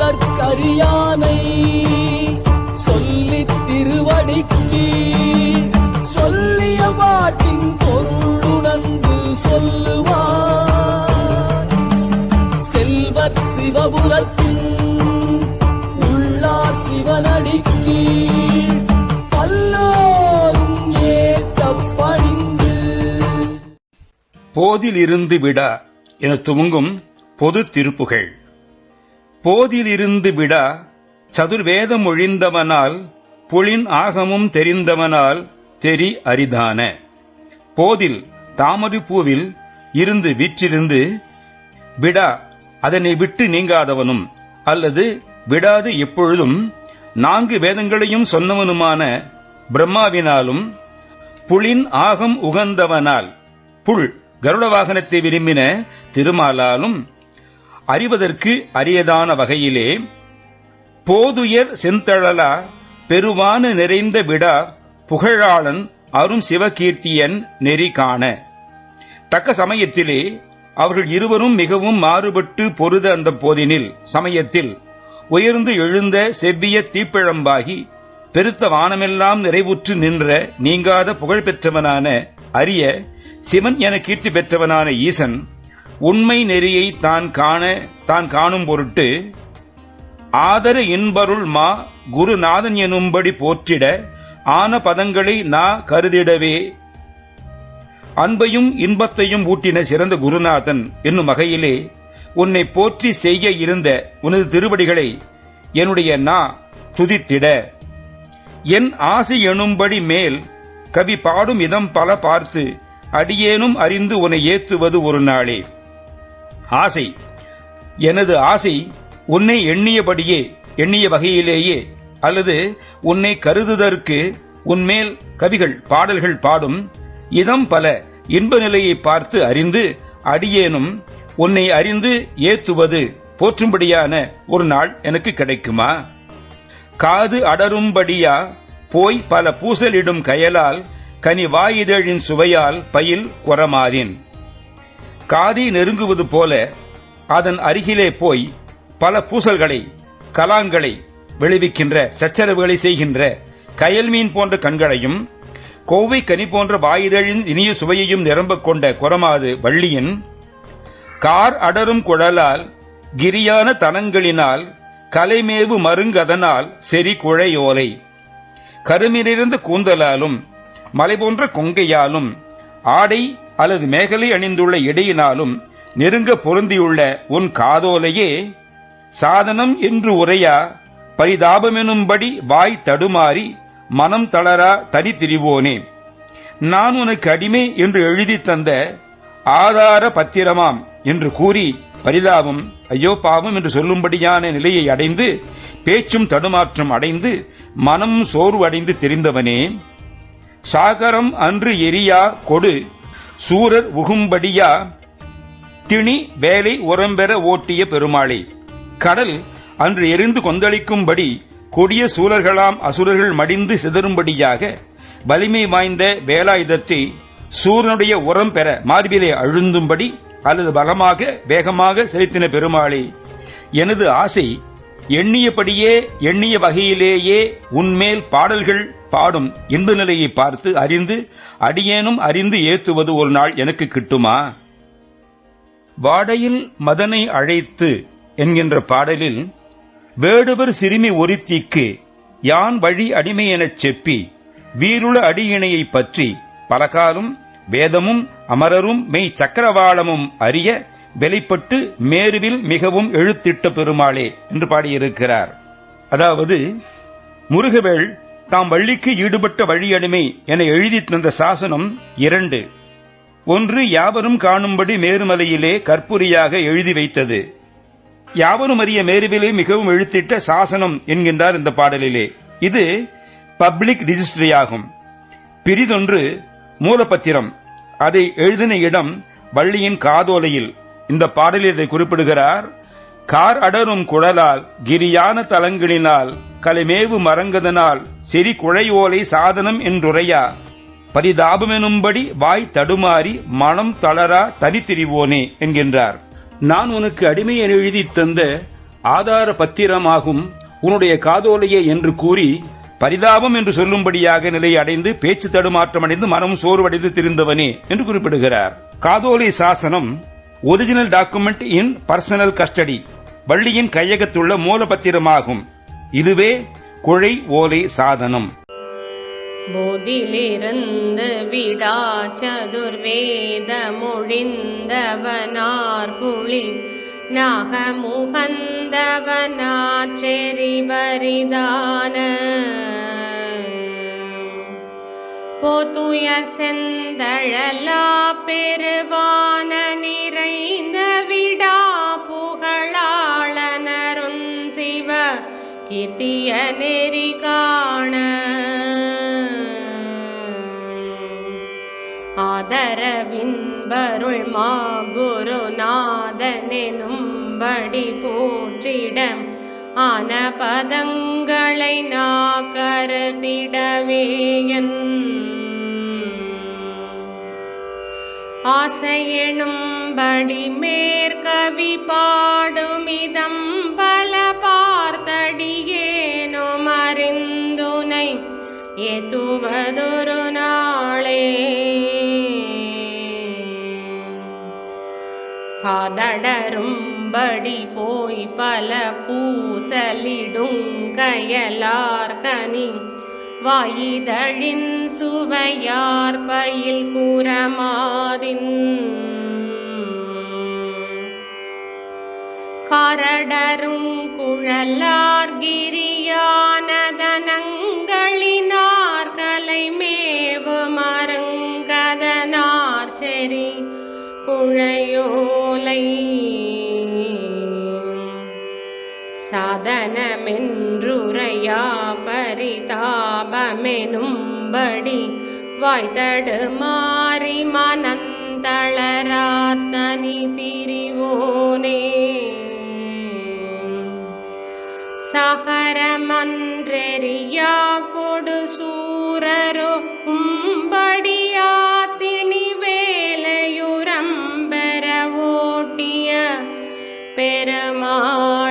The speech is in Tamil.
சொல்லற்கரியானை சொல்லித் திருவடிக்கு சொல்லிய பாட்டின் பொருளுணர்ந்து சொல்லுவார். செல்வர் சிவபுரத்தின் உள்ளார் சிவனடிக்கு போதிலிருந்து விட என துவங்கும் பொது திருப்புகழ் போதிலிருந்து விட சதுர்வேதம் ஒழிந்தவனால் புலின் ஆகமும் தெரிந்தவனால் தெரி அரிதான. போதில் தாமரை பூவில் இருந்து விற்றிருந்து விடா அதனை விட்டு நீங்காதவனும் அல்லது விடாது எப்பொழுதும் நான்கு வேதங்களையும் சொன்னவனுமான பிரம்மாவினாலும் புலின் ஆகம் உகந்தவனால் புல் கருட வாகனத்தை விரும்பின திருமாலாலும் அறிவதற்கு அரியதான வகையிலே போதுயர் செந்தழலா பெருவான நிறைந்த விடா புகழாளன் அரும் சிவகீர்த்தியன் நெறி காண. தக்க சமயத்திலே அவர்கள் இருவரும் மிகவும் மாறுபட்டு பொருத அந்த போதினில் சமயத்தில் உயர்ந்து எழுந்த செவ்விய தீப்பிழம்பாகி பெருத்த வானமெல்லாம் நிறைவுற்று நின்ற நீங்காத புகழ் அறிய சிவன் என கீர்த்தி பெற்றவனான ஈசன் உண்மை நெறியை தான் காண தான் காணும் பொருட்டு ஆதர இன்பருள் மா குருநாதன் எனும்படி போற்றிட ஆன பதங்களை நா கருதிடவே. அன்பையும் இன்பத்தையும் ஊட்டின சிறந்த குருநாதன் என்னும் வகையிலே உன்னை போற்றி செய்ய இருந்த உனது திருவடிகளை என்னுடைய நா துதித்திட. என் ஆசை எனும்படி மேல் கவி பாடும் இதம் பல பார்த்து அடியேனும் அறிந்து உன்னை ஏற்றுவது ஒரு நாளே. ஆசை. எனது ஆசை உன்னை எண்ணியபடியே எண்ணிய வகையிலேயே அல்லது உன்னை கருதுதற்கு உன்மேல் கவிகள் பாடல்கள் பாடும் இதம் பல இன்ப நிலையை பார்த்து அறிந்து அடியேனும் உன்னை அறிந்து ஏத்துவது போற்றும்படியான ஒரு நாள் எனக்கு கிடைக்குமா? காது அடரும்படியா போய் பல பூசலிடும் கயலால் கனி வாயிதழின் சுவையால் பயில் குறமாறின் காதி நெருங்குவது போல அதன் அருகிலே போய் பல பூசல்களை கலாங்களை விளைவிக்கின்ற சச்சரவுகளை செய்கின்ற கயல் மீன் போன்ற கண்களையும் கோவை கனி போன்ற வாயிதழின் இனிய சுவையையும் நிரம்பக் கொண்ட குரமாது வள்ளியின் கார் அடரும் குழலால் கிரியான தனங்களினால் கலைமேவு மருங்கதனால் செறி குழையோலை. கருமிலிருந்து கூந்தலாலும் மலை போன்ற கொங்கையாலும் ஆடை அல்லது மேகலை அணிந்துள்ள இடையினாலும் நெருங்க பொருந்தியுள்ள உன் காதோலையே சாதனம் என்று உரையா பரிதாபமெனும்படி வாய் தடுமாறி மனம் தளரா தனி திரிவோனே. நான் உனக்கு அடிமை என்று எழுதி தந்த ஆதார பத்திரமாம் என்று கூறி பரிதாபம் ஐயோ பாவம் என்று சொல்லும்படியான நிலையை அடைந்து பேச்சும் தடுமாற்றம் அடைந்து மனம் சோர்வடைந்து தெரிந்தவனே. சாகரம் அன்று எரியா கொடு சூரர் உகும்படியா. திணி வேலை உரம்பெற ஓட்டிய பெருமாளே கடல் அன்று எரிந்து கொந்தளிக்கும்படி கொடிய சூழர்களாம் அசுரர்கள் மடிந்து சிதறும்படியாக வலிமை வாய்ந்த வேலாயுதத்தை சூரனுடைய உரம் பெற மார்பிலே அழுந்தும்படி அல்லது பலமாக வேகமாக செலுத்தின பெருமாளே எனது ஆசை எண்ணியபடியே எண்ணிய வகையிலேயே உன்மேல் பாடல்கள் பாடும் இன்ப நிலையை பார்த்து அறிந்து அடியேனும் அறிந்து ஏத்துவது ஒரு நாள் எனக்கு கிட்டுமா? வாடையில் மதனை அழைத்து என்கின்ற பாடலில் வேடுவர் சிறுமி ஒருத்திக்கு யான் வழி அடிமை எனச் செப்பி வீருள அடியினையை பற்றி பலகாலும் வேதமும் அமரரும் மெய் சக்கரவாளமும் அறிய வெளிப்பட்டு மேருவில் மிகவும் எழுத்திட்ட பெருமாளே என்று பாடியிருக்கிறார். அதாவது முருகவேள் தாம் வள்ளிக்கு ஈடுபட்ட வழியடிமை என எழுதி தந்த சாசனம் இரண்டு. ஒன்று யாவரும் காணும்படி மேருமலையிலே கற்புரியாக எழுதி வைத்தது. யாவரும் அறிய மேருவிலே மிகவும் எழுத்திட்ட சாசனம் என்கின்றார் இந்த பாடலிலே. இது பப்ளிக் ரிஜிஸ்ட்ரி ஆகும் பிரிதொன்று மூலப்பத்திரம். அதை எழுதின இடம் வள்ளியின் காதோலையில். இந்த பாடலில் இதை குறிப்பிடுகிறார் கார் அடரும் குழலால் கிரியான தலங்களினால் கலைமேவு மரங்கதனால் செறி குழையோலை சாதனம் என்றுரையா? பரிதாபமெனும்படி வாய் தடுமாறி மனம் தளரா தனித்திரிவோனே என்கின்றார். நான் உனக்கு அடிமை என எழுதித் தந்த ஆதார பத்திரமாகும் உன்னுடைய காதோலையே என்று கூறி பரிதாபம் என்று சொல்லும்படியாக நிலை அடைந்து பேச்சு தடுமாற்றமடைந்து மனம் சோர்வடைந்து திரிந்தவனே என்று குறிப்பிடுகிறார். காதோலை சாசனம் original document in personal custody வள்ளியின் கையகத்துள்ள மூலபத்திரமாகும். இதுவே குழை ஓலை சாதனம். போதிலிருந்து விடா சதுர்வேத மொழிந்தவனார் புளி நாகமுகந்தவனாச்செறி வரிதான போத்துயர் செந்தழலா பெருவான நெறி காண. ஆதரவின்பருள் மா குருநாதனெனும்படி போற்றிடம். ஆன பதங்களை நா நாக்கருதிடவேயன் ஆசையெனும்படி மேற்கவி படி போய் பல பூசலிடுங்கயலார் கனி வாயிதழின் சுவையார் பயில் கூறமாதின் காரடரும் சாதனமென்றுரையா பரிதாபமெனும்படி வாய்த்தடு மாறி மனந்தளரார்த்தனி திரிவோனே. சகரமன்றெறியா கொடு சூரரோ உம்படியா திணி வேலையுரம்பெற ஓட்டிய பெருமாள்